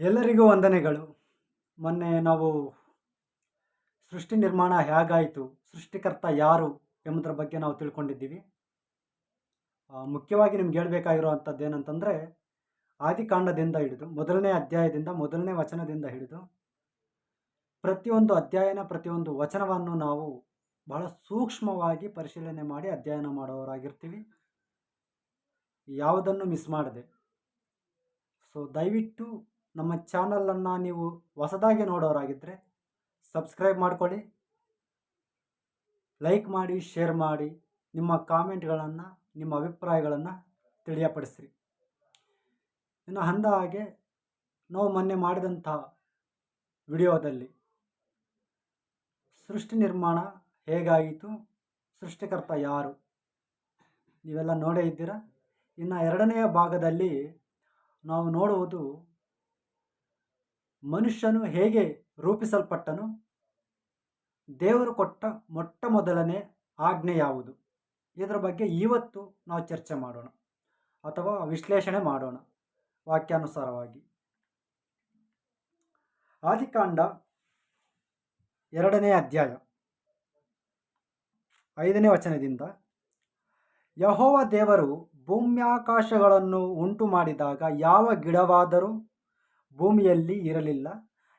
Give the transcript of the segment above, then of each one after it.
ಎಲ್ಲರಿಗೂ ವಂದನೆಗಳು. ಮೊನ್ನೆ ನಾವು ಸೃಷ್ಟಿ ನಿರ್ಮಾಣ ಹೇಗಾಯಿತು, ಸೃಷ್ಟಿಕರ್ತ ಯಾರು ಎಂಬುದರ ಬಗ್ಗೆ ನಾವು ತಿಳ್ಕೊಂಡಿದ್ದೀವಿ. ಮುಖ್ಯವಾಗಿ ನಿಮ್ಗೆ ಹೇಳಬೇಕಾಗಿರುವಂಥದ್ದು ಏನಂತಂದರೆ, ಆದಿಕಾಂಡದಿಂದ ಹಿಡಿದು, ಮೊದಲನೇ ಅಧ್ಯಾಯದಿಂದ, ಮೊದಲನೇ ವಚನದಿಂದ ಹಿಡಿದು, ಪ್ರತಿಯೊಂದು ಅಧ್ಯಾಯನ ಪ್ರತಿಯೊಂದು ವಚನವನ್ನು ನಾವು ಬಹಳ ಸೂಕ್ಷ್ಮವಾಗಿ ಪರಿಶೀಲನೆ ಮಾಡಿ ಅಧ್ಯಯನ ಮಾಡೋರಾಗಿರ್ತೀವಿ. ಯಾವುದನ್ನು ಮಿಸ್ ಮಾಡದೆ. ಸೊ ದಯವಿಟ್ಟು ನಮ್ಮ ಚಾನಲನ್ನು ನೀವು ಹೊಸದಾಗಿ ನೋಡೋರಾಗಿದ್ದರೆ ಸಬ್ಸ್ಕ್ರೈಬ್ ಮಾಡ್ಕೊಳ್ಳಿ. ಲೈಕ್ ಮಾಡಿ, ಶೇರ್ ಮಾಡಿ, ನಿಮ್ಮ ಕಾಮೆಂಟ್ಗಳನ್ನು, ನಿಮ್ಮ ಅಭಿಪ್ರಾಯಗಳನ್ನು ತಿಳಿಯಪಡಿಸ್ರಿ. ಇನ್ನು ಅಂದ ಹಾಗೆ, ನಾವು ಮೊನ್ನೆ ಮಾಡಿದಂಥ ವಿಡಿಯೋದಲ್ಲಿ ಸೃಷ್ಟಿ ನಿರ್ಮಾಣ ಹೇಗಾಯಿತು, ಸೃಷ್ಟಿಕರ್ತ ಯಾರು, ನೀವೆಲ್ಲ ನೋಡೇ ಇದ್ದೀರಾ? ಇನ್ನು ಎರಡನೆಯ ಭಾಗದಲ್ಲಿ ನಾವು ನೋಡುವುದು ಮನುಷ್ಯನು ಹೇಗೆ ರೂಪಿಸಲ್ಪಟ್ಟನು ದೇವರು ಕೊಟ್ಟ ಮೊಟ್ಟ ಮೊದಲನೇ ಆಜ್ಞೆ ಯಾವುದು? ಇದರ ಬಗ್ಗೆ ಇವತ್ತು ನಾವು ಚರ್ಚೆ ಮಾಡೋಣ ಅಥವಾ ವಿಶ್ಲೇಷಣೆ ಮಾಡೋಣ ವಾಕ್ಯಾನುಸಾರವಾಗಿ. ಆದಿಕಾಂಡ ಎರಡನೇ ಅಧ್ಯಾಯ ಐದನೇ ವಚನದಿಂದ, ಯಹೋವ ದೇವರು ಭೂಮ್ಯಾಕಾಶಗಳನ್ನು ಉಂಟು ಮಾಡಿದಾಗ ಯಾವ ಗಿಡವಾದರೂ ಭೂಮಿಯಲ್ಲಿ ಇರಲಿಲ್ಲ.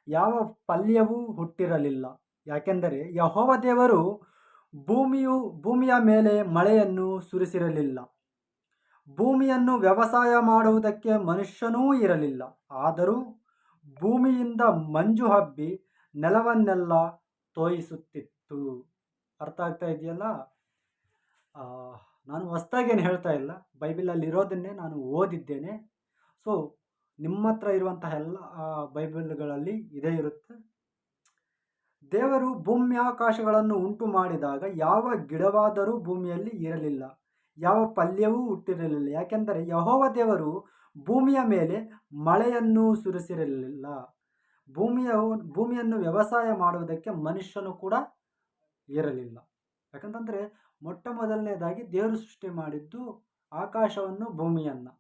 ಯಾವ ಪಲ್ಯವೂ ಹುಟ್ಟಿರಲಿಲ್ಲ. ಯಾಕೆಂದರೆ ಯಹೋವ ದೇವರು ಭೂಮಿಯು ಭೂಮಿಯ ಮೇಲೆ ಮಳೆಯನ್ನು ಸುರಿಸಿರಲಿಲ್ಲ. ಭೂಮಿಯನ್ನು ವ್ಯವಸಾಯ ಮಾಡುವುದಕ್ಕೆ ಮನುಷ್ಯನೂ ಇರಲಿಲ್ಲ. ಆದರೂ ಭೂಮಿಯಿಂದ ಮಂಜು ಹಬ್ಬಿ ನೆಲವನ್ನೆಲ್ಲ ತೋಯಿಸುತ್ತಿತ್ತು. ಅರ್ಥ ಆಗ್ತಾ ಇದೆಯಲ್ಲ? ನಾನು ಹೊಸ್ದಾಗೇನು ಹೇಳ್ತಾ ಇಲ್ಲ. ಬೈಬಿಲಲ್ಲಿ ಇರೋದನ್ನೇ ನಾನು ಓದಿದ್ದೇನೆ. ಸೊ ನಿಮ್ಮ ಹತ್ರ ಇರುವಂತಹ ಎಲ್ಲ ಬೈಬಲ್ಗಳಲ್ಲಿ ಇದೇ ಇರುತ್ತೆ. ದೇವರು ಭೂಮ್ಯಾಕಾಶಗಳನ್ನು ಉಂಟು ಮಾಡಿದಾಗ ಯಾವ ಗಿಡವಾದರೂ ಭೂಮಿಯಲ್ಲಿ ಇರಲಿಲ್ಲ, ಯಾವ ಪಲ್ಯವೂ ಹುಟ್ಟಿರಲಿಲ್ಲ. ಯಾಕೆಂದರೆ ಯಹೋವ ದೇವರು ಭೂಮಿಯ ಮೇಲೆ ಮಳೆಯನ್ನು ಸುರಿಸಿರಲಿಲ್ಲ. ಭೂಮಿಯ, ಭೂಮಿಯನ್ನು ವ್ಯವಸಾಯ ಮಾಡುವುದಕ್ಕೆ ಮನುಷ್ಯನು ಕೂಡ ಇರಲಿಲ್ಲ. ಯಾಕಂತಂದರೆ ಮೊಟ್ಟ ಮೊದಲನೇದಾಗಿ ದೇವರು ಸೃಷ್ಟಿ ಮಾಡಿದ್ದು ಆಕಾಶವನ್ನು ಭೂಮಿಯನ್ನು.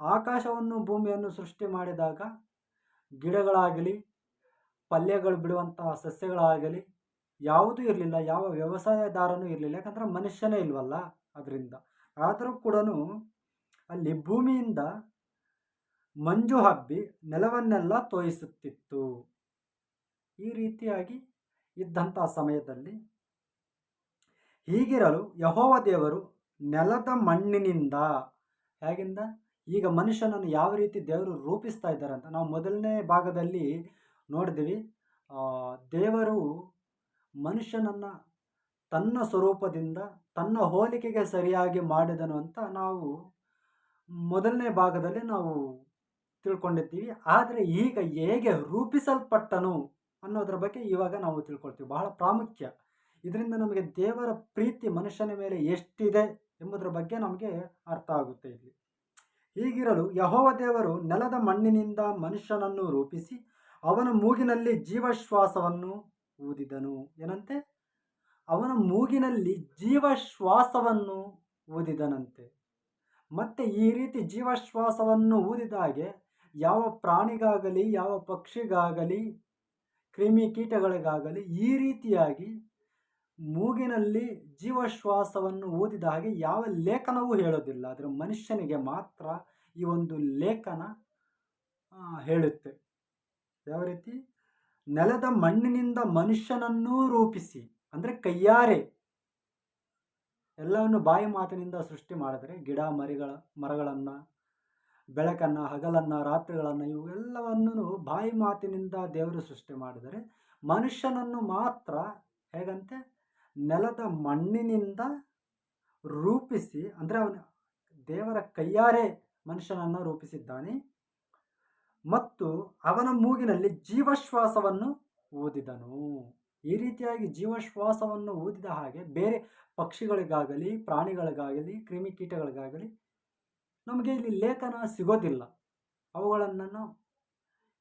ಆಕಾಶವನ್ನು ಭೂಮಿಯನ್ನು ಸೃಷ್ಟಿ ಮಾಡಿದಾಗ ಗಿಡಗಳಾಗಲಿ, ಪಲ್ಯಗಳು ಬಿಡುವಂತಹ ಸಸ್ಯಗಳಾಗಲಿ ಯಾವುದೂ ಇರಲಿಲ್ಲ. ಯಾವ ವ್ಯವಸಾಯದಾರನೂ ಇರಲಿಲ್ಲ. ಯಾಕಂದರೆ ಮನುಷ್ಯನೇ ಇಲ್ವಲ್ಲ ಅದರಿಂದ. ಆದರೂ ಕೂಡ ಅಲ್ಲಿ ಭೂಮಿಯಿಂದ ಮಂಜು ಹಬ್ಬಿ ನೆಲವನ್ನೆಲ್ಲ ತೋಯಿಸುತ್ತಿತ್ತು. ಈ ರೀತಿಯಾಗಿ ಇದ್ದಂಥ ಸಮಯದಲ್ಲಿ ಹೀಗಿರಲು ಯಹೋವ ದೇವರು ನೆಲದ ಮಣ್ಣಿನಿಂದ, ಹೇಗಿಂದ? ಈಗ ಮನುಷ್ಯನನ್ನು ಯಾವ ರೀತಿ ದೇವರು ರೂಪಿಸ್ತಾ ಇದ್ದಾರೆ ಅಂತ ನಾವು ಮೊದಲನೇ ಭಾಗದಲ್ಲಿ ನೋಡಿದ್ವಿ. ದೇವರು ಮನುಷ್ಯನನ್ನು ತನ್ನ ಸ್ವರೂಪದಿಂದ ತನ್ನ ಹೋಲಿಕೆಗೆ ಸರಿಯಾಗಿ ಮಾಡಿದನು ಅಂತ ನಾವು ಮೊದಲನೇ ಭಾಗದಲ್ಲಿ ನಾವು ತಿಳ್ಕೊಂಡಿದ್ದೀವಿ. ಆದರೆ ಈಗ ಹೇಗೆ ರೂಪಿಸಲ್ಪಟ್ಟನು ಅನ್ನೋದ್ರ ಬಗ್ಗೆ ಇವಾಗ ನಾವು ತಿಳ್ಕೊಳ್ತೀವಿ. ಬಹಳ ಪ್ರಾಮುಖ್ಯ. ಇದರಿಂದ ನಮಗೆ ದೇವರ ಪ್ರೀತಿ ಮನುಷ್ಯನ ಮೇಲೆ ಎಷ್ಟಿದೆ ಎಂಬುದರ ಬಗ್ಗೆ ನಮಗೆ ಅರ್ಥ ಆಗುತ್ತೆ ಇಲ್ಲಿ. ಹೀಗಿರಲು ಯಹೋವ ದೇವರು ನೆಲದ ಮಣ್ಣಿನಿಂದ ಮನುಷ್ಯನನ್ನು ರೂಪಿಸಿ ಅವನ ಮೂಗಿನಲ್ಲಿ ಜೀವಶ್ವಾಸವನ್ನು ಊದಿದನು. ಏನಂತೆ? ಅವನ ಮೂಗಿನಲ್ಲಿ ಜೀವಶ್ವಾಸವನ್ನು ಊದಿದನಂತೆ. ಮತ್ತೆ ಈ ರೀತಿ ಜೀವಶ್ವಾಸವನ್ನು ಊದಿದ ಹಾಗೆ ಯಾವ ಪ್ರಾಣಿಗಾಗಲಿ, ಯಾವ ಪಕ್ಷಿಗಾಗಲಿ, ಕ್ರಿಮಿ ಕೀಟಗಳಿಗಾಗಲಿ ಈ ರೀತಿಯಾಗಿ ಮೂಗಿನಲ್ಲಿ ಜೀವಶ್ವಾಸವನ್ನು ಊದಿದ ಹಾಗೆ ಯಾವ ಲೇಖನವೂ ಹೇಳೋದಿಲ್ಲ. ಆದರೆ ಮನುಷ್ಯನಿಗೆ ಮಾತ್ರ ಈ ಒಂದು ಲೇಖನ ಹೇಳುತ್ತೆ. ಯಾವ ರೀತಿ? ನೆಲದ ಮಣ್ಣಿನಿಂದ ಮನುಷ್ಯನನ್ನೂ ರೂಪಿಸಿ, ಅಂದರೆ ಕೈಯಾರೆ ಎಲ್ಲವನ್ನು ಬಾಯಿ ಮಾತಿನಿಂದ ಸೃಷ್ಟಿ ಮಾಡಿದರೆ ಗಿಡ, ಮರಿಗಳ, ಮರಗಳನ್ನು, ಬೆಳಕನ್ನು, ಹಗಲನ್ನು, ರಾತ್ರಿಗಳನ್ನು, ಇವೆಲ್ಲವನ್ನು ಬಾಯಿ ಮಾತಿನಿಂದ ದೇವರು ಸೃಷ್ಟಿ ಮಾಡಿದರೆ ಮನುಷ್ಯನನ್ನು ಮಾತ್ರ ಹೇಗಂತೆ? ನೆಲದ ಮಣ್ಣಿನಿಂದ ರೂಪಿಸಿ, ಅಂದರೆ ಅವನು ದೇವರ ಕೈಯಾರೆ ಮನುಷ್ಯನನ್ನು ರೂಪಿಸಿದ್ದಾನೆ. ಮತ್ತು ಅವನ ಮೂಗಿನಲ್ಲಿ ಜೀವಶ್ವಾಸವನ್ನು ಊದಿದನು. ಈ ರೀತಿಯಾಗಿ ಜೀವಶ್ವಾಸವನ್ನು ಊದಿದ ಹಾಗೆ ಬೇರೆ ಪಕ್ಷಿಗಳಿಗಾಗಲಿ, ಪ್ರಾಣಿಗಳಿಗಾಗಲಿ ಕ್ರಿಮಿಕೀಟಗಳಿಗಾಗಲಿ ನಮಗೆ ಇಲ್ಲಿ ಲೇಖನ ಸಿಗೋದಿಲ್ಲ. ಅವುಗಳನ್ನು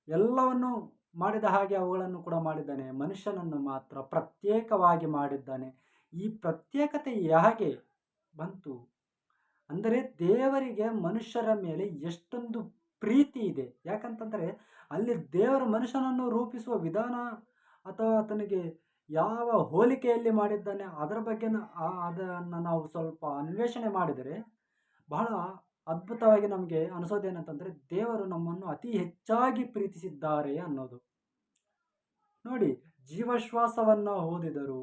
ಎಲ್ಲವನ್ನು ಮಾಡಿದ ಹಾಗೆ ಅವುಗಳನ್ನು ಕೂಡ ಮಾಡಿದ್ದಾನೆ. ಮನುಷ್ಯನನ್ನು ಮಾತ್ರ ಪ್ರತ್ಯೇಕವಾಗಿ ಮಾಡಿದ್ದಾನೆ. ಈ ಪ್ರತ್ಯೇಕತೆ ಹೇಗೆ ಬಂತು? ಅಂದರೆ ದೇವರಿಗೆ ಮನುಷ್ಯರ ಮೇಲೆ ಎಷ್ಟೊಂದು ಪ್ರೀತಿ ಇದೆ. ಯಾಕಂತಂದರೆ ಅಲ್ಲಿ ದೇವರು ಮನುಷ್ಯನನ್ನು ರೂಪಿಸುವ ವಿಧಾನ ಅಥವಾ ಆತನಿಗೆ ಯಾವ ಹೋಲಿಕೆಯಲ್ಲಿ ಮಾಡಿದ್ದಾನೆ ಅದರ ಬಗ್ಗೆ ಅದನ್ನು ನಾವು ಸ್ವಲ್ಪ ಅನ್ವೇಷಣೆ ಮಾಡಿದರೆ ಬಹಳ ಅದ್ಭುತವಾಗಿ ನಮಗೆ ಅನಿಸೋದೇನಂತಂದರೆ ದೇವರು ನಮ್ಮನ್ನು ಅತಿ ಹೆಚ್ಚಾಗಿ ಪ್ರೀತಿಸಿದ್ದಾರೆ ಅನ್ನೋದು. ನೋಡಿ, ಜೀವಶ್ವಾಸವನ್ನು ಓದಿದರು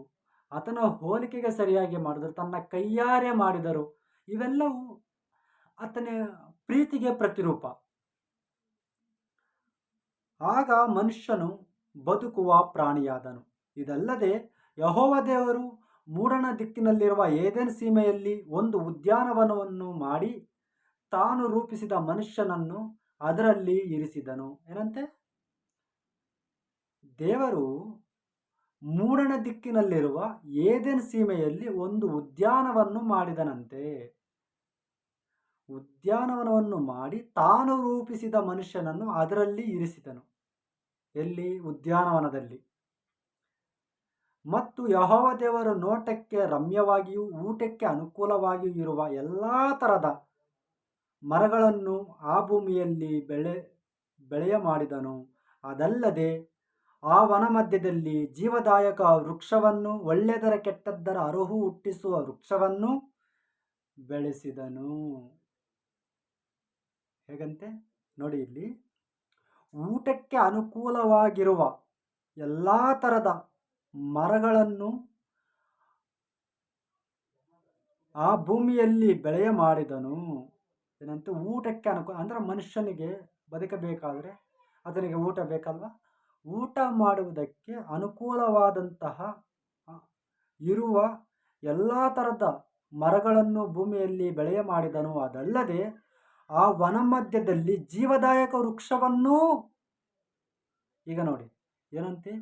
ಆತನ ಹೋಲಿಕೆಗೆ ಸರಿಯಾಗಿ ಮಾಡಿದರು, ತನ್ನ ಕೈಯಾರೆ ಮಾಡಿದರು. ಇವೆಲ್ಲವೂ ಆತನ ಪ್ರೀತಿಗೆ ಪ್ರತಿರೂಪ. ಆಗ ಮನುಷ್ಯನು ಬದುಕುವ ಪ್ರಾಣಿಯಾದನು. ಇದಲ್ಲದೆ ಯಹೋವ ದೇವರು ಮೂಡಣ ದಿಕ್ಕಿನಲ್ಲಿರುವ ಏದೆನ್ ಸೀಮೆಯಲ್ಲಿ ಒಂದು ಉದ್ಯಾನವನವನ್ನು ಮಾಡಿ ತಾನು ರೂಪಿಸಿದ ಮನುಷ್ಯನನ್ನು ಅದರಲ್ಲಿ ಇರಿಸಿದನು. ಏನಂತೆ? ದೇವರು ಮೂಡಣ ದಿಕ್ಕಿನಲ್ಲಿರುವ ಏದೆನ್ ಸೀಮೆಯಲ್ಲಿ ಒಂದು ಉದ್ಯಾನವನ್ನು ಮಾಡಿದನಂತೆ. ಉದ್ಯಾನವನವನ್ನು ಮಾಡಿ ತಾನು ರೂಪಿಸಿದ ಮನುಷ್ಯನನ್ನು ಅದರಲ್ಲಿ ಇರಿಸಿದನು. ಎಲ್ಲಿ? ಉದ್ಯಾನವನದಲ್ಲಿ. ಮತ್ತು ಯಹೋವ ದೇವರ ನೋಟಕ್ಕೆ ರಮ್ಯವಾಗಿಯೂ ಊಟಕ್ಕೆ ಅನುಕೂಲವಾಗಿಯೂ ಇರುವ ಎಲ್ಲ ಥರದ ಮರಗಳನ್ನು ಆ ಭೂಮಿಯಲ್ಲಿ ಬೆಳೆ, ಬೆಳೆಯ ಮಾಡಿದನು. ಅದಲ್ಲದೆ ಆ ವನ ಮಧ್ಯದಲ್ಲಿ ಜೀವದಾಯಕ ವೃಕ್ಷವನ್ನು ಒಳ್ಳೆಯದರ ಕೆಟ್ಟದ್ದರ ಅರುಹು ಹುಟ್ಟಿಸುವ ವೃಕ್ಷವನ್ನು ಬೆಳೆಸಿದನು. ಹೇಗಂತೆ? ನೋಡಿ ಇಲ್ಲಿ. ಊಟಕ್ಕೆ ಅನುಕೂಲವಾಗಿರುವ ಎಲ್ಲ ಥರದ ಮರಗಳನ್ನು ಆ ಭೂಮಿಯಲ್ಲಿ ಬೆಳೆಯ ಮಾಡಿದನು. ಏನಂತ? ಊಟಕ್ಕೆ ಅನುಕೂಲ ಅಂದರೆ ಮನುಷ್ಯನಿಗೆ ಬದುಕಬೇಕಾದರೆ ಅದನಿಗೆ ಊಟ ಬೇಕಲ್ವ? ಊಟ ಮಾಡುವುದಕ್ಕೆ ಅನುಕೂಲವಾದಂತಹ ಇರುವ ಎಲ್ಲ ಥರದ ಮರಗಳನ್ನು ಭೂಮಿಯಲ್ಲಿ ಬೆಳೆಯ ಮಾಡಿದನು. ಅದಲ್ಲದೆ ಆ ವನ ಮಧ್ಯದಲ್ಲಿ ಜೀವದಾಯಕ ವೃಕ್ಷವನ್ನೂ ಈಗ ನೋಡಿ, ಏನಂತೆ?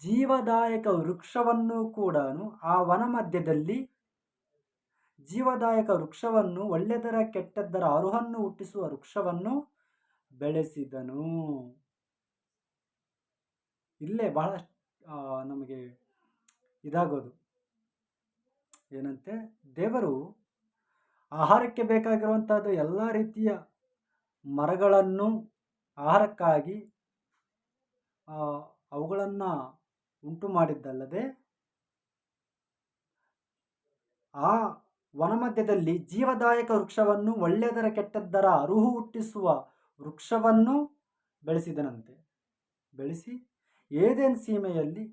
ಜೀವದಾಯಕ ವೃಕ್ಷವನ್ನು ಕೂಡ ಆ ವನ ಮಧ್ಯದಲ್ಲಿ ಜೀವದಾಯಕ ವೃಕ್ಷವನ್ನು, ಒಳ್ಳೆದರ ಕೆಟ್ಟದ್ದರ ಅರುಹನ್ನು ಹುಟ್ಟಿಸುವ ವೃಕ್ಷವನ್ನು ಬೆಳೆಸಿದನು. ಇಲ್ಲೇ ಬಹಳ ನಮಗೆ ಇದಾಗೋದು. ಏನಂತೆ? ದೇವರು ಆಹಾರಕ್ಕೆ ಬೇಕಾಗಿರುವಂಥದ್ದು ಎಲ್ಲ ರೀತಿಯ ಮರಗಳನ್ನು ಆಹಾರಕ್ಕಾಗಿ ಅವುಗಳನ್ನು ಉಂಟು ಮಾಡಿದ್ದಲ್ಲದೆ, ಆ ವನಮಧ್ಯದಲ್ಲಿ ಜೀವದಾಯಕ ವೃಕ್ಷವನ್ನು ಒಳ್ಳೆಯದರ ಕೆಟ್ಟದ್ದರ ಅರುಹು ಹುಟ್ಟಿಸುವ ವೃಕ್ಷವನ್ನು ಬೆಳೆಸಿದನಂತೆ. ಬೆಳೆಸಿ ಏದೇನ್ ಸೀಮೆಯಲ್ಲಿ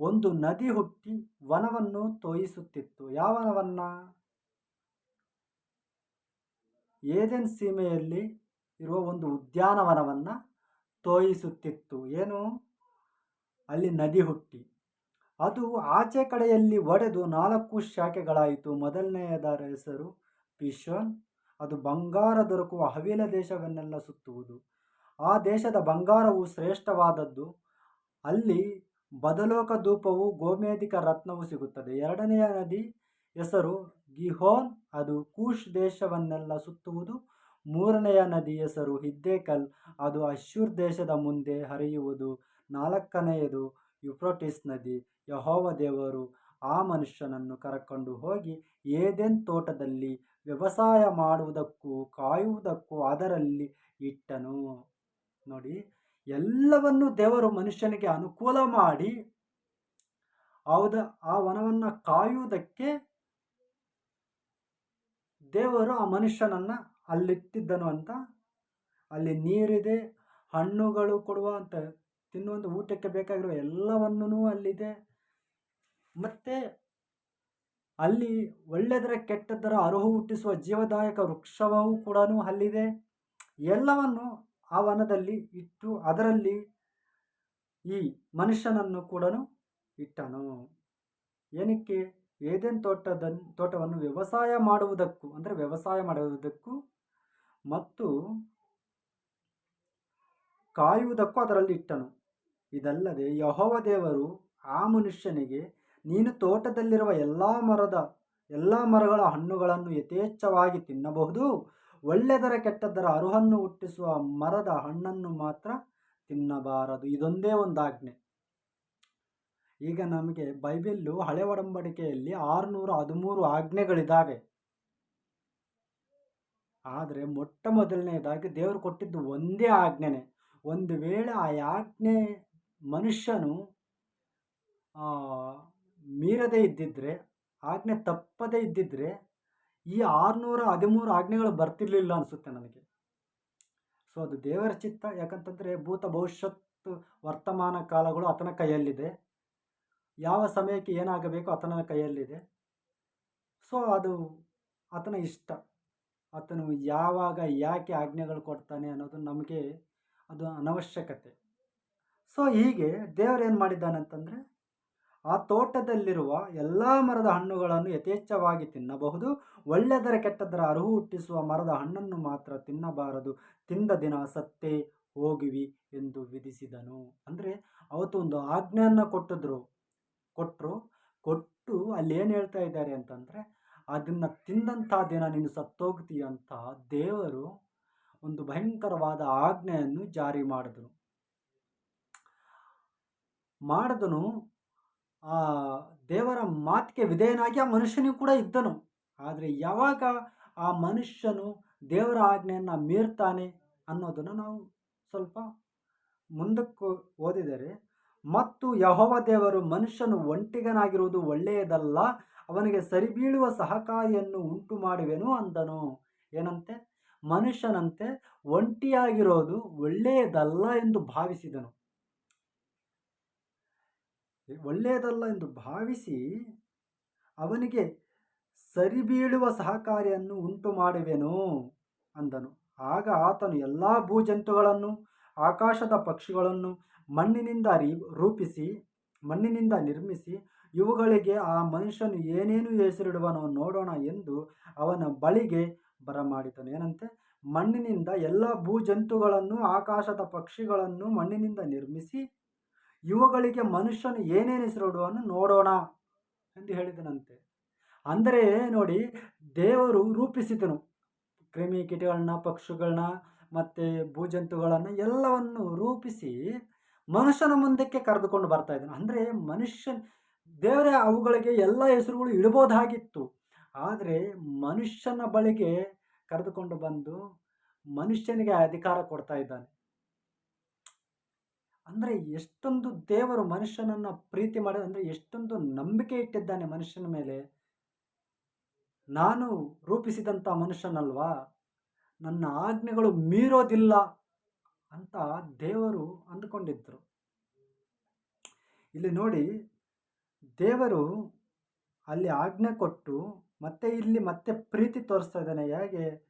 ಒಂದು ನದಿ ಹುಟ್ಟಿ ವನವನ್ನು ತೋಯಿಸುತ್ತಿತ್ತು. ಯಾವ ವನವನ್ನು? ಏದೆನ್ ಸೀಮೆಯಲ್ಲಿ ಇರುವ ಒಂದು ಉದ್ಯಾನವನವನ್ನು ತೋಯಿಸುತ್ತಿತ್ತು. ಏನು? ಅಲ್ಲಿ ನದಿ ಹುಟ್ಟಿ. ಅದು ಆಚೆ ಕಡೆಯಲ್ಲಿ ಒಡೆದು ನಾಲ್ಕು ಶಾಖೆಗಳಾಯಿತು. ಮೊದಲನೆಯದರ ಹೆಸರು ಪಿಶೋನ್. ಅದು ಬಂಗಾರ ದೊರಕುವ ಹವಿಲ ದೇಶವನ್ನೆಲ್ಲ ಸುತ್ತುವುದು. ಆ ದೇಶದ ಬಂಗಾರವು ಶ್ರೇಷ್ಠವಾದದ್ದು. ಅಲ್ಲಿ ಬದಲೋಕ ಧೂಪವು ಗೋಮೇಧಿಕ ರತ್ನವು ಸಿಗುತ್ತದೆ. ಎರಡನೆಯ ನದಿ ಹೆಸರು ಗಿಹೋನ್, ಅದು ಕೂಶ್ ದೇಶವನ್ನೆಲ್ಲ ಸುತ್ತುವುದು. ಮೂರನೆಯ ನದಿ ಹೆಸರು ಹಿದ್ದೇಕಲ್, ಅದು ಅಶ್ಯೂರ್ ದೇಶದ ಮುಂದೆ ಹರಿಯುವುದು. ನಾಲ್ಕನೆಯದು ಯುಪ್ರೋಟಿಸ್ ನದಿ, ಯಹೋವ ದೇವರು ಆ ಮನುಷ್ಯನನ್ನು ಕರಕೊಂಡು ಹೋಗಿ ಏದೆನ್ ತೋಟದಲ್ಲಿ ವ್ಯವಸಾಯ ಮಾಡುವುದಕ್ಕೂ ಕಾಯುವುದಕ್ಕೂ ಅದರಲ್ಲಿ ಇಟ್ಟನು. ನೋಡಿ, ಎಲ್ಲವನ್ನು ದೇವರು ಮನುಷ್ಯನಿಗೆ ಅನುಕೂಲ ಮಾಡಿ ಹೌದ ಆ ವನವನ್ನು ಕಾಯುವುದಕ್ಕೆ ದೇವರು ಆ ಮನುಷ್ಯನನ್ನು ಅಲ್ಲಿಟ್ಟಿದ್ದನು ಅಂತ, ಅಲ್ಲಿ ನೀರಿದೆ, ಹಣ್ಣುಗಳು ಕೊಡುವ ಅಂತ ತಿನ್ನುವಂಥ ಊಟಕ್ಕೆ ಬೇಕಾಗಿರುವ ಎಲ್ಲವನ್ನೂ ಅಲ್ಲಿದೆ. ಮತ್ತು ಅಲ್ಲಿ ಒಳ್ಳೆಯದರ ಕೆಟ್ಟದರ ಅರುಹು ಹುಟ್ಟಿಸುವ ಜೀವದಾಯಕ ವೃಕ್ಷವೂ ಕೂಡ ಅಲ್ಲಿದೆ. ಎಲ್ಲವನ್ನು ಆ ವನದಲ್ಲಿ ಇಟ್ಟು ಅದರಲ್ಲಿ ಈ ಮನುಷ್ಯನನ್ನು ಕೂಡ ಇಟ್ಟನು. ಏನಕ್ಕೆ? ಏದೇನು ತೋಟದ ತೋಟವನ್ನು ವ್ಯವಸಾಯ ಮಾಡುವುದಕ್ಕೂ, ಅಂದರೆ ವ್ಯವಸಾಯ ಮಾಡುವುದಕ್ಕೂ ಮತ್ತು ಕಾಯುವುದಕ್ಕೂ ಅದರಲ್ಲಿ ಇಟ್ಟನು. ಇದಲ್ಲದೆ ಯಹೋವ ದೇವರು ಆ ಮನುಷ್ಯನಿಗೆ, ನೀನು ತೋಟದಲ್ಲಿರುವ ಎಲ್ಲ ಮರದ, ಎಲ್ಲ ಮರಗಳ ಹಣ್ಣುಗಳನ್ನು ಯಥೇಚ್ಛವಾಗಿ ತಿನ್ನಬಹುದು. ಒಳ್ಳೆದರ ಕೆಟ್ಟದ್ದರ ಅರುಹನ್ನು ಹುಟ್ಟಿಸುವ ಮರದ ಹಣ್ಣನ್ನು ಮಾತ್ರ ತಿನ್ನಬಾರದು. ಇದೊಂದೇ ಒಂದು ಆಜ್ಞೆ ಈಗ ನಮಗೆ ಬೈಬಿಲ್ಲು ಹಳೆ ಒಡಂಬಡಿಕೆಯಲ್ಲಿ ಆರುನೂರ ಹದಿಮೂರು ಆಜ್ಞೆಗಳಿದ್ದಾವೆ ಆದರೆ ಮೊಟ್ಟ ಮೊದಲನೇದಾಗಿ ದೇವರು ಕೊಟ್ಟಿದ್ದು ಒಂದೇ ಆಜ್ಞೆನೆ. ಒಂದು ವೇಳೆ ಆ ಆಜ್ಞೆ ಮನುಷ್ಯನು ಮೀರದೇ ಇದ್ದಿದ್ದರೆ ಆಜ್ಞೆ ತಪ್ಪದೇ ಇದ್ದಿದ್ದರೆ ಈ ಆರುನೂರ ಹದಿಮೂರು ಆಜ್ಞೆಗಳು ಬರ್ತಿರ್ಲಿಲ್ಲ ಅನಿಸುತ್ತೆ ನನಗೆ. ಸೊ ಅದು ದೇವರ ಚಿತ್ತ, ಯಾಕಂತಂದರೆ ಭೂತ ಭವಿಷ್ಯತ್ತು, ವರ್ತಮಾನ ಕಾಲಗಳು ಆತನ ಕೈಯಲ್ಲಿದೆ. ಯಾವ ಸಮಯಕ್ಕೆ ಏನಾಗಬೇಕು ಆತನ ಕೈಯಲ್ಲಿದೆ. ಸೊ ಅದು ಆತನ ಇಷ್ಟ. ಆತನು ಯಾವಾಗ ಯಾಕೆ ಆಜ್ಞೆಗಳು ಕೊಡ್ತಾನೆ ಅನ್ನೋದು ನಮಗೆ ಅದು ಅನವಶ್ಯಕತೆ. ಸೊ ಹೀಗೆ ದೇವರು ಏನು ಮಾಡಿದ್ದಾನೆ ಅಂತಂದರೆ ಆ ತೋಟದಲ್ಲಿರುವ ಎಲ್ಲ ಮರದ ಹಣ್ಣುಗಳನ್ನು ಯಥೇಚ್ಛವಾಗಿ ತಿನ್ನಬಹುದು. ಒಳ್ಳೆಯದರ ಕೆಟ್ಟದರ ಅರಿವು ಹುಟ್ಟಿಸುವ ಮರದ ಹಣ್ಣನ್ನು ಮಾತ್ರ ತಿನ್ನಬಾರದು. ತಿಂದ ದಿನ ಸತ್ತೇ ಹೋಗಿವಿ ಎಂದು ವಿಧಿಸಿದನು. ಅಂದರೆ, ಅವತ್ತು ಒಂದು ಆಜ್ಞೆಯನ್ನು ಕೊಟ್ಟಿದ್ರು. ಕೊಟ್ಟರು ಕೊಟ್ಟು ಅಲ್ಲಿ ಏನು ಹೇಳ್ತಾ ಇದ್ದಾರೆ ಅಂತಂದರೆ, ಅದನ್ನು ತಿಂದಂಥ ದಿನ ನೀನು ಸತ್ತೋಗ್ತೀಯ ಅಂತ ದೇವರು ಒಂದು ಭಯಂಕರವಾದ ಆಜ್ಞೆಯನ್ನು ಜಾರಿ ಮಾಡಿದನು ಮಾಡಿದನು, ಆ ದೇವರ ಮಾತಿಗೆ ವಿಧೇಯನಾಗಿ ಆ ಮನುಷ್ಯನಿಗೂ ಕೂಡ ಇದ್ದನು. ಆದರೆ ಯಾವಾಗ ಆ ಮನುಷ್ಯನು ದೇವರ ಆಜ್ಞೆಯನ್ನು ಮೀರ್ತಾನೆ ಅನ್ನೋದನ್ನು ನಾವು ಸ್ವಲ್ಪ ಮುಂದಕ್ಕೆ ಓದಿದರೆ ಮತ್ತು ಯಹೋವ ದೇವರು ಮನುಷ್ಯನು ಒಂಟಿಗನಾಗಿರುವುದು ಒಳ್ಳೆಯದಲ್ಲ, ಅವನಿಗೆ ಸರಿಬೀಳುವ ಸಹಕಾರಿಯನ್ನು ಉಂಟು ಮಾಡುವೆನು ಅಂದನು. ಏನಂತೆ? ಮನುಷ್ಯನಂತೆ ಒಂಟಿಯಾಗಿರೋದು ಒಳ್ಳೆಯದಲ್ಲ ಎಂದು ಭಾವಿಸಿದನು. ಒಳ್ಳೆಯದಲ್ಲ ಎಂದು ಭಾವಿಸಿ ಅವನಿಗೆ ಸರಿಬೀಳುವ ಸಹಕಾರಿಯನ್ನು ಉಂಟು ಮಾಡುವೆನು ಅಂದನು. ಆಗ ಆತನು ಎಲ್ಲ ಭೂಜಂತುಗಳನ್ನು, ಆಕಾಶದ ಪಕ್ಷಿಗಳನ್ನು ಮಣ್ಣಿನಿಂದ ರೂಪಿಸಿ, ಮಣ್ಣಿನಿಂದ ನಿರ್ಮಿಸಿ, ಇವುಗಳಿಗೆ ಆ ಮನುಷ್ಯನು ಏನೇನು ಹೆಸರಿಡುವನೋ ನೋಡೋಣ ಎಂದು ಅವನ ಬಳಿಗೆ ಬರಮಾಡಿದನು. ಏನಂತೆ? ಮಣ್ಣಿನಿಂದ ಎಲ್ಲ ಭೂಜಂತುಗಳನ್ನು ಆಕಾಶದ ಪಕ್ಷಿಗಳನ್ನು ಮಣ್ಣಿನಿಂದ ನಿರ್ಮಿಸಿ, ಇವುಗಳಿಗೆ ಮನುಷ್ಯನು ಏನೇನು ಹೆಸರಿಡುವನು ನೋಡೋಣ ಎಂದು ಹೇಳಿದನಂತೆ. ಅಂದರೆ ನೋಡಿ, ದೇವರು ರೂಪಿಸಿದನು. ಕ್ರಿಮಿ ಕೀಟಗಳನ್ನ, ಪಕ್ಷಿಗಳನ್ನ, ಮತ್ತು ಭೂಜಂತುಗಳನ್ನು ಎಲ್ಲವನ್ನು ರೂಪಿಸಿ ಮನುಷ್ಯನ ಮುಂದಕ್ಕೆ ಕರೆದುಕೊಂಡು ಬರ್ತಾ ಇದ್ದಾನೆ. ಅಂದರೆ ಮನುಷ್ಯನ್, ದೇವರೇ ಅವುಗಳಿಗೆ ಎಲ್ಲ ಹೆಸರುಗಳು ಇಡಬಹುದಾಗಿತ್ತು. ಆದರೆ ಮನುಷ್ಯನ ಬಳಿಗೆ ಕರೆದುಕೊಂಡು ಬಂದು ಮನುಷ್ಯನಿಗೆ ಅಧಿಕಾರ ಕೊಡ್ತಾ ಇದ್ದಾನೆ. ಅಂದರೆ ಎಷ್ಟೊಂದು ದೇವರು ಮನುಷ್ಯನನ್ನು ಪ್ರೀತಿ ಮಾಡಿದ, ಅಂದರೆ ಎಷ್ಟೊಂದು ನಂಬಿಕೆ ಇಟ್ಟಿದ್ದಾನೆ ಮನುಷ್ಯನ ಮೇಲೆ. ನಾನು ರೂಪಿಸಿದಂಥ ಮನುಷ್ಯನಲ್ವಾ? ನನ್ನ ಆಜ್ಞೆಗಳು ಮೀರೋದಿಲ್ಲ. ಅಂತ ದೇವರು ಅಂದುಕೊಂಡಿದ್ದರು. ಇಲ್ಲಿ ನೋಡಿ, ದೇವರು ಅಲ್ಲಿ ಆಜ್ಞೆ ಕೊಟ್ಟು ಮತ್ತೆ ಇಲ್ಲಿ ಮತ್ತೆ ಪ್ರೀತಿ ತೋರಿಸ್ತಾ ಇದ್ದಾನೆ. ಹೇಗೆ?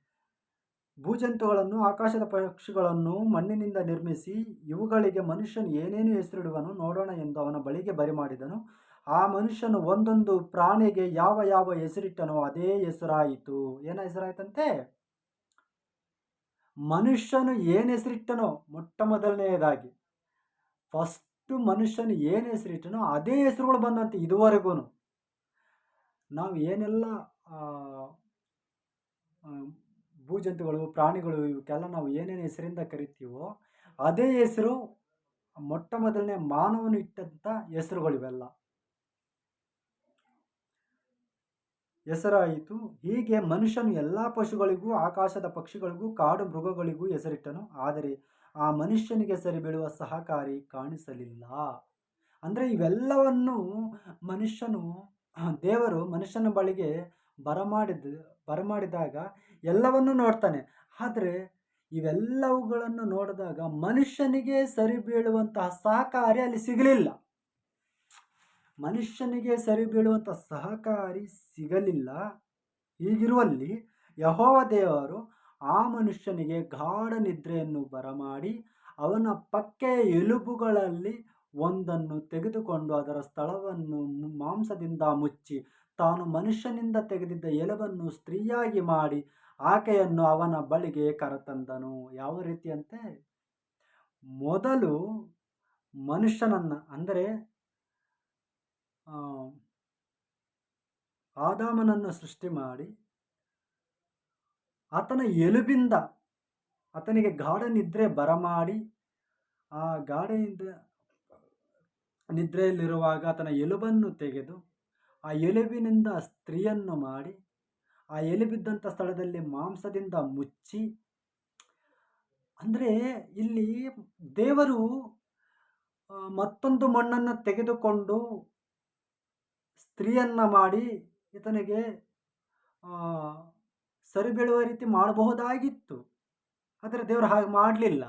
ಭೂಜಂತುಗಳನ್ನು, ಆಕಾಶದ ಪಕ್ಷಿಗಳನ್ನು ಮಣ್ಣಿನಿಂದ ನಿರ್ಮಿಸಿ ಇವುಗಳಿಗೆ ಮನುಷ್ಯನು ಏನೇನು ಹೆಸರಿಡುವನು ನೋಡೋಣ ಎಂದು ಅವನ ಬಳಿಗೆ ಬರಿ ಮಾಡಿದನು. ಆ ಮನುಷ್ಯನು ಒಂದೊಂದು ಪ್ರಾಣಿಗೆ ಯಾವ ಯಾವ ಹೆಸರಿಟ್ಟನೋ ಅದೇ ಹೆಸರಾಯಿತು. ಏನ ಹೆಸರಾಯ್ತಂತೆ? ಮನುಷ್ಯನು ಏನು ಹೆಸರಿಟ್ಟನೋ ಮೊಟ್ಟ ಮೊದಲನೆಯದಾಗಿ. ಫಸ್ಟು ಮನುಷ್ಯನು ಏನು ಹೆಸರಿಟ್ಟನೋ ಅದೇ ಹೆಸರುಗಳು ಬಂದಂತೆ ಇದುವರೆಗೂ ನಾವು ಏನೆಲ್ಲ ಭೂಜಂತುಗಳು, ಪ್ರಾಣಿಗಳು ಇವಕ್ಕೆಲ್ಲ ನಾವು ಏನೇನು ಹೆಸರಿಂದ ಕರಿತೀವೋ ಅದೇ ಹೆಸರು ಮೊಟ್ಟ ಮೊದಲನೇ ಮಾನವನು ಇಟ್ಟಂಥ ಹೆಸರುಗಳು ಹೆಸರಾಯಿತು. ಹೀಗೆ ಮನುಷ್ಯನು ಎಲ್ಲ ಪಶುಗಳಿಗೂ, ಆಕಾಶದ ಪಕ್ಷಿಗಳಿಗೂ, ಕಾಡು ಮೃಗಗಳಿಗೂ ಹೆಸರಿಟ್ಟನು. ಆದರೆ ಆ ಮನುಷ್ಯನಿಗೆ ಸರಿ ಬೀಳುವ ಸಹಕಾರಿ ಕಾಣಿಸಲಿಲ್ಲ. ಅಂದರೆ ಇವೆಲ್ಲವನ್ನು ಮನುಷ್ಯನು ದೇವರು ಮನುಷ್ಯನ ಬಳಿಗೆ ಬರಮಾಡಿದ, ಬರಮಾಡಿದಾಗ ಎಲ್ಲವನ್ನೂ ನೋಡ್ತಾನೆ. ಆದರೆ ಇವೆಲ್ಲವುಗಳನ್ನು ನೋಡಿದಾಗ ಮನುಷ್ಯನಿಗೆ ಸರಿ ಬೀಳುವಂತಹ ಸಹಕಾರಿ ಅಲ್ಲಿ ಸಿಗಲಿಲ್ಲ. ಮನುಷ್ಯನಿಗೆ ಸರಿ ಬೀಳುವಂಥ ಸಹಕಾರಿ ಸಿಗಲಿಲ್ಲ. ಹೀಗಿರುವಲ್ಲಿ ಯಹೋವ ದೇವರು ಆ ಮನುಷ್ಯನಿಗೆ ಗಾಢ ನಿದ್ರೆಯನ್ನು ಬರಮಾಡಿ ಅವನ ಪಕ್ಕೆಯ ಎಲುಬುಗಳಲ್ಲಿ ಒಂದನ್ನು ತೆಗೆದುಕೊಂಡು ಅದರ ಸ್ಥಳವನ್ನು ಮಾಂಸದಿಂದ ಮುಚ್ಚಿ ತಾನು ಮನುಷ್ಯನಿಂದ ತೆಗೆದಿದ್ದ ಎಲುಬನ್ನು ಸ್ತ್ರೀಯಾಗಿ ಮಾಡಿ ಆಕೆಯನ್ನು ಅವನ ಬಳಿಗೆ ಕರೆತಂದನು. ಯಾವ ರೀತಿಯಂತೆ? ಮೊದಲು ಮನುಷ್ಯನನ್ನು, ಅಂದರೆ ಆದಾಮನನ್ನು ಸೃಷ್ಟಿ ಮಾಡಿ ಆತನ ಎಲುಬಿಂದ ಆತನಿಗೆ ಗಾಢ ನಿದ್ರೆ ಬರಮಾಡಿ ಆ ಗಾಢದಿಂದ ನಿದ್ರೆಯಲ್ಲಿರುವಾಗ ಆತನ ಎಲುಬನ್ನು ತೆಗೆದು ಆ ಎಲುಬಿನಿಂದ ಸ್ತ್ರೀಯನ್ನು ಮಾಡಿ ಆ ಎಲುಬಿದ್ದಂಥ ಸ್ಥಳದಲ್ಲಿ ಮಾಂಸದಿಂದ ಮುಚ್ಚಿ ಅಂದರೆ ಇಲ್ಲಿ ದೇವರು ಮತ್ತೊಂದು ಮಣ್ಣನ್ನು ತೆಗೆದುಕೊಂಡು ಸ್ತ್ರೀಯನ್ನ ಮಾಡಿ ಈತನಿಗೆ ಸರಿಬೀಳುವ ಸರಿ ಬೀಳುವ ರೀತಿ ಮಾಡಬಹುದಾಗಿತ್ತು. ಆದರೆ ದೇವರು ಹಾಗೆ ಮಾಡಲಿಲ್ಲ.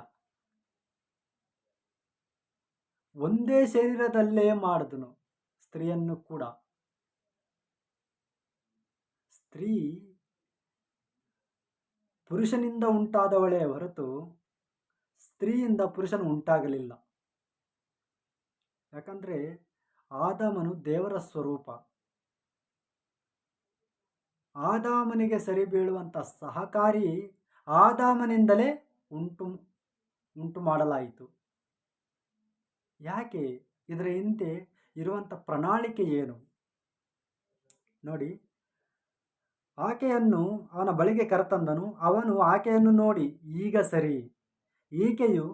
ಒಂದೇ ಶರೀರದಲ್ಲೇ ಮಾಡಿದನು ಸ್ತ್ರೀಯನ್ನು ಕೂಡ. ಸ್ತ್ರೀ ಪುರುಷನಿಂದ ಉಂಟಾದವಳೇ ಹೊರತು ಸ್ತ್ರೀಯಿಂದ ಪುರುಷನು ಉಂಟಾಗಲಿಲ್ಲ. ಯಾಕಂದರೆ ಆದಾಮನು ದೇವರ ಸ್ವರೂಪ. ಆದಾಮನಿಗೆ ಸರಿ ಬೀಳುವಂಥ ಸಹಕಾರಿ ಆದಾಮನಿಂದಲೇ ಉಂಟು ಉಂಟು ಮಾಡಲಾಯಿತು. ಯಾಕೆ? ಇದರ ಹಿಂದೆ ಇರುವಂಥ ಪ್ರಣಾಳಿಕೆ ಏನು? ನೋಡಿ, ಆಕೆಯನ್ನು ಅವನ ಬಳಿಗೆ ಕರೆತಂದನು. ಅವನು ಆಕೆಯನ್ನು ನೋಡಿ, ಈಗ ಸರಿ. ಈಕೆಯು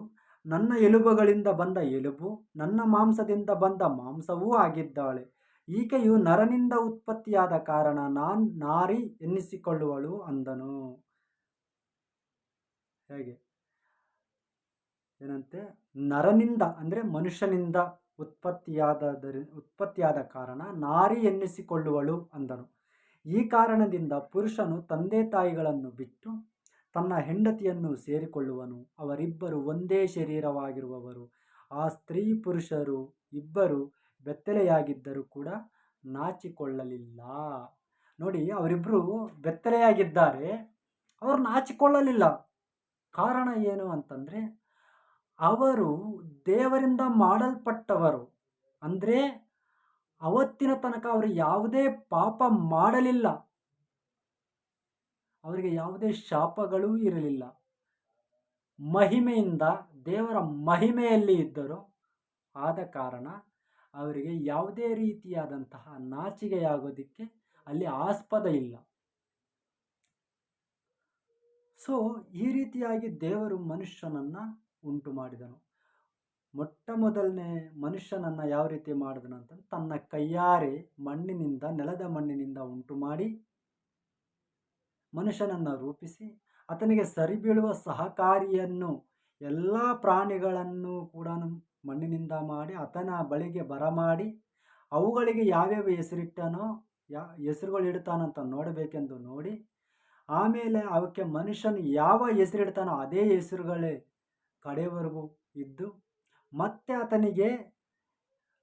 ನನ್ನ ಎಲುಬುಗಳಿಂದ ಬಂದ ಎಲುಬು, ನನ್ನ ಮಾಂಸದಿಂದ ಬಂದ ಮಾಂಸವೂ ಆಗಿದ್ದಾಳೆ. ಈಕೆಯು ನರನಿಂದ ಉತ್ಪತ್ತಿಯಾದ ಕಾರಣ ನಾನ್ ನಾರಿ ಎನ್ನಿಸಿಕೊಳ್ಳುವಳು ಅಂದನು. ಹೇಗೆ? ಏನಂತೆ? ನರನಿಂದ ಅಂದರೆ ಮನುಷ್ಯನಿಂದ ಉತ್ಪತ್ತಿಯಾದ ಉತ್ಪತ್ತಿಯಾದ ಕಾರಣ ನಾರಿ ಎನ್ನಿಸಿಕೊಳ್ಳುವಳು ಅಂದನು. ಈ ಕಾರಣದಿಂದ ಪುರುಷನು ತಂದೆ ತಾಯಿಗಳನ್ನು ಬಿಟ್ಟು ತನ್ನ ಹೆಂಡತಿಯನ್ನು ಸೇರಿಕೊಳ್ಳುವನು. ಅವರಿಬ್ಬರು ಒಂದೇ ಶರೀರವಾಗಿರುವವರು. ಆ ಸ್ತ್ರೀ ಪುರುಷರು ಇಬ್ಬರು ಬೆತ್ತಲೆಯಾಗಿದ್ದರೂ ಕೂಡ ನಾಚಿಕೊಳ್ಳಲಿಲ್ಲ. ನೋಡಿ ಅವರಿಬ್ಬರು ಬೆತ್ತಲೆಯಾಗಿದ್ದಾರೆ. ಅವರು ನಾಚಿಕೊಳ್ಳಲಿಲ್ಲ. ಕಾರಣ ಏನು ಅಂತಂದರೆ, ಅವರು ದೇವರಿಂದ ಮಾಡಲ್ಪಟ್ಟವರು. ಅಂದರೆ ಅವತ್ತಿನ ತನಕ ಅವರು ಯಾವುದೇ ಪಾಪ ಮಾಡಲಿಲ್ಲ. ಅವರಿಗೆ ಯಾವುದೇ ಶಾಪಗಳೂ ಇರಲಿಲ್ಲ. ಮಹಿಮೆಯಿಂದ ದೇವರ ಮಹಿಮೆಯಲ್ಲಿ ಇದ್ದರು. ಆದ ಕಾರಣ ಅವರಿಗೆ ಯಾವುದೇ ರೀತಿಯಾದಂತಹ ನಾಚಿಕೆಯಾಗೋದಕ್ಕೆ ಅಲ್ಲಿ ಆಸ್ಪದ ಇಲ್ಲ. ಸೊ ಈ ರೀತಿಯಾಗಿ ದೇವರು ಮನುಷ್ಯನನ್ನು ಉಂಟು ಮಾಡಿದನು. ಮೊಟ್ಟ ಮೊದಲನೇ ಮನುಷ್ಯನನ್ನು ಯಾವ ರೀತಿ ಮಾಡಿದನು ಅಂತ ತನ್ನ ಕೈಯಾರೆ ಮಣ್ಣಿನಿಂದ, ನೆಲದ ಮಣ್ಣಿನಿಂದ ಉಂಟು ಮಾಡಿ ಮನುಷ್ಯನನ್ನು ರೂಪಿಸಿ, ಆತನಿಗೆ ಸರಿಬೀಳುವ ಸಹಕಾರಿಯನ್ನು, ಎಲ್ಲ ಪ್ರಾಣಿಗಳನ್ನು ಕೂಡ ಮಣ್ಣಿನಿಂದ ಮಾಡಿ, ಆತನ ಬಳಿಗೆ ಬರಮಾಡಿ, ಅವುಗಳಿಗೆ ಯಾವ್ಯಾವ ಹೆಸರಿಟ್ಟನೋ, ಯಾ, ಹೆಸರುಗಳು ಇಡ್ತಾನಂತ ನೋಡಬೇಕೆಂದು ನೋಡಿ, ಆಮೇಲೆ ಅವಕ್ಕೆ ಮನುಷ್ಯನು ಯಾವ ಹೆಸರಿಡ್ತಾನೋ ಅದೇ ಹೆಸರುಗಳೇ ಕಡೆಯವರೆಗೂ ಇದ್ದು, ಮತ್ತೆ ಆತನಿಗೆ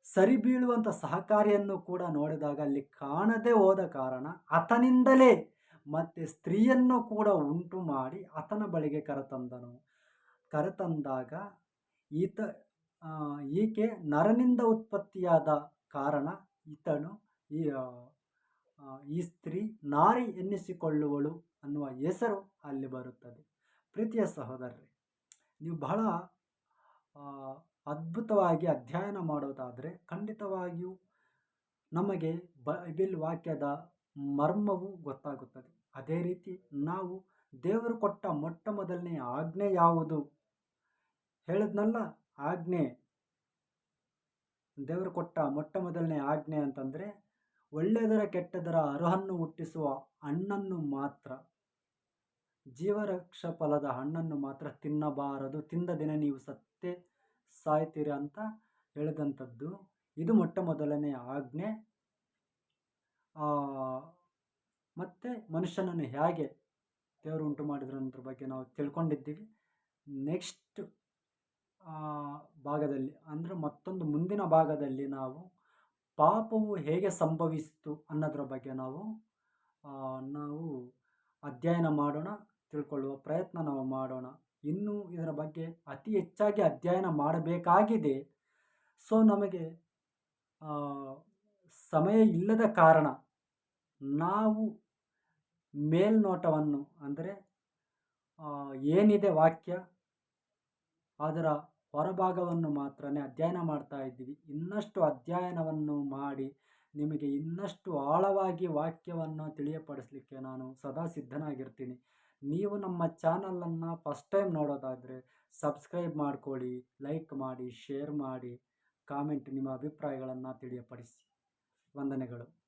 ಸರಿ ಬೀಳುವಂಥ ಸಹಕಾರಿಯನ್ನು ಕೂಡ ನೋಡಿದಾಗ ಅಲ್ಲಿ ಕಾಣದೇ ಹೋದ ಕಾರಣ ಆತನಿಂದಲೇ ಮತ್ತೆ ಸ್ತ್ರೀಯನ್ನು ಕೂಡ ಉಂಟು ಮಾಡಿ ಆತನ ಬಳಿಗೆ ಕರೆತಂದನು. ಕರೆತಂದಾಗ ಈತ ಈಕೆ ನರನಿಂದ ಉತ್ಪತ್ತಿಯಾದ ಕಾರಣ ಈತನು ಈ ಈ ಸ್ತ್ರೀ ನಾರಿ ಎನ್ನಿಸಿಕೊಳ್ಳುವಳು ಅನ್ನುವ ಹೆಸರು ಅಲ್ಲಿ ಬರುತ್ತದೆ. ಪ್ರೀತಿಯ ಸಹೋದರರೇ, ನೀವು ಬಹಳ ಅದ್ಭುತವಾಗಿ ಅಧ್ಯಯನ ಮಾಡೋದಾದರೆ ಖಂಡಿತವಾಗಿಯೂ ನಮಗೆ ಬೈಬಿಲ್ ವಾಕ್ಯದ ಮರ್ಮವು ಗೊತ್ತಾಗುತ್ತದೆ. ಅದೇ ರೀತಿ ನಾವು ದೇವರು ಕೊಟ್ಟ ಮೊಟ್ಟ ಮೊದಲನೇ ಆಜ್ಞೆ ಯಾವುದು? ಹೇಳಿದ್ನಲ್ಲ, ಆಜ್ಞೆ. ದೇವರು ಕೊಟ್ಟ ಮೊಟ್ಟ ಮೊದಲನೇ ಆಜ್ಞೆ ಅಂತಂದರೆ ಒಳ್ಳೆಯದರ ಕೆಟ್ಟದರ ಅರ್ಹನ್ನು ಹುಟ್ಟಿಸುವ ಹಣ್ಣನ್ನು ಮಾತ್ರ. ಜೀವರಕ್ಷ ಫಲದ ಹಣ್ಣನ್ನು ಮಾತ್ರ ತಿನ್ನಬಾರದು, ತಿಂದ ದಿನ ನೀವು ಸತ್ತೇ ಸಾಯ್ತೀರ ಅಂತ ಹೇಳಿದಂಥದ್ದು. ಇದು ಮೊಟ್ಟ ಮೊದಲನೇ ಆಜ್ಞೆ. ಮತ್ತು ಮನುಷ್ಯನನ್ನು ಹೇಗೆ ದೇವರು ಉಂಟು ಮಾಡಿದ್ರು ಅನ್ನೋದ್ರ ಬಗ್ಗೆ ನಾವು ತಿಳ್ಕೊಂಡಿದ್ದೀವಿ. ನೆಕ್ಸ್ಟ್ ಭಾಗದಲ್ಲಿ, ಅಂದರೆ ಮತ್ತೊಂದು ಮುಂದಿನ ಭಾಗದಲ್ಲಿ ನಾವು ಪಾಪವು ಹೇಗೆ ಸಂಭವಿಸಿತು ಅನ್ನೋದ್ರ ಬಗ್ಗೆ ನಾವು ನಾವು ಅಧ್ಯಯನ ಮಾಡೋಣ, ತಿಳ್ಕೊಳ್ಳುವ ಪ್ರಯತ್ನ ನಾವು ಮಾಡೋಣ. ಇನ್ನೂ ಇದರ ಬಗ್ಗೆ ಅತಿ ಹೆಚ್ಚಾಗಿ ಅಧ್ಯಯನ ಮಾಡಬೇಕಾಗಿದೆ. ಸೊ ನಮಗೆ ಸಮಯ ಇಲ್ಲದ ಕಾರಣ ನಾವು ಮೇಲ್ನೋಟವನ್ನು ಅಂದರೆ ಏನಿದೆ ವಾಕ್ಯ ಅದರ ಹೊರಭಾಗವನ್ನು ಮಾತ್ರ ಅಧ್ಯಯನ ಮಾಡ್ತಾ ಇದ್ದೀವಿ. ಇನ್ನಷ್ಟು ಅಧ್ಯಯನವನ್ನು ಮಾಡಿ ನಿಮಗೆ ಇನ್ನಷ್ಟು ಆಳವಾಗಿ ವಾಕ್ಯವನ್ನು ತಿಳಿಯಪಡಿಸಲಿಕ್ಕೆ ನಾನು ಸದಾ ಸಿದ್ಧನಾಗಿರ್ತೀನಿ. ನೀವು ನಮ್ಮ ಚಾನಲನ್ನು ಫಸ್ಟ್ ಟೈಮ್ ನೋಡೋದಾದರೆ ಸಬ್ಸ್ಕ್ರೈಬ್ ಮಾಡ್ಕೊಳ್ಳಿ, ಲೈಕ್ ಮಾಡಿ, ಶೇರ್ ಮಾಡಿ, ಕಾಮೆಂಟ್ ನಿಮ್ಮ ಅಭಿಪ್ರಾಯಗಳನ್ನು ತಿಳಿಯಪಡಿಸಿ. ವಂದನೆಗಳು.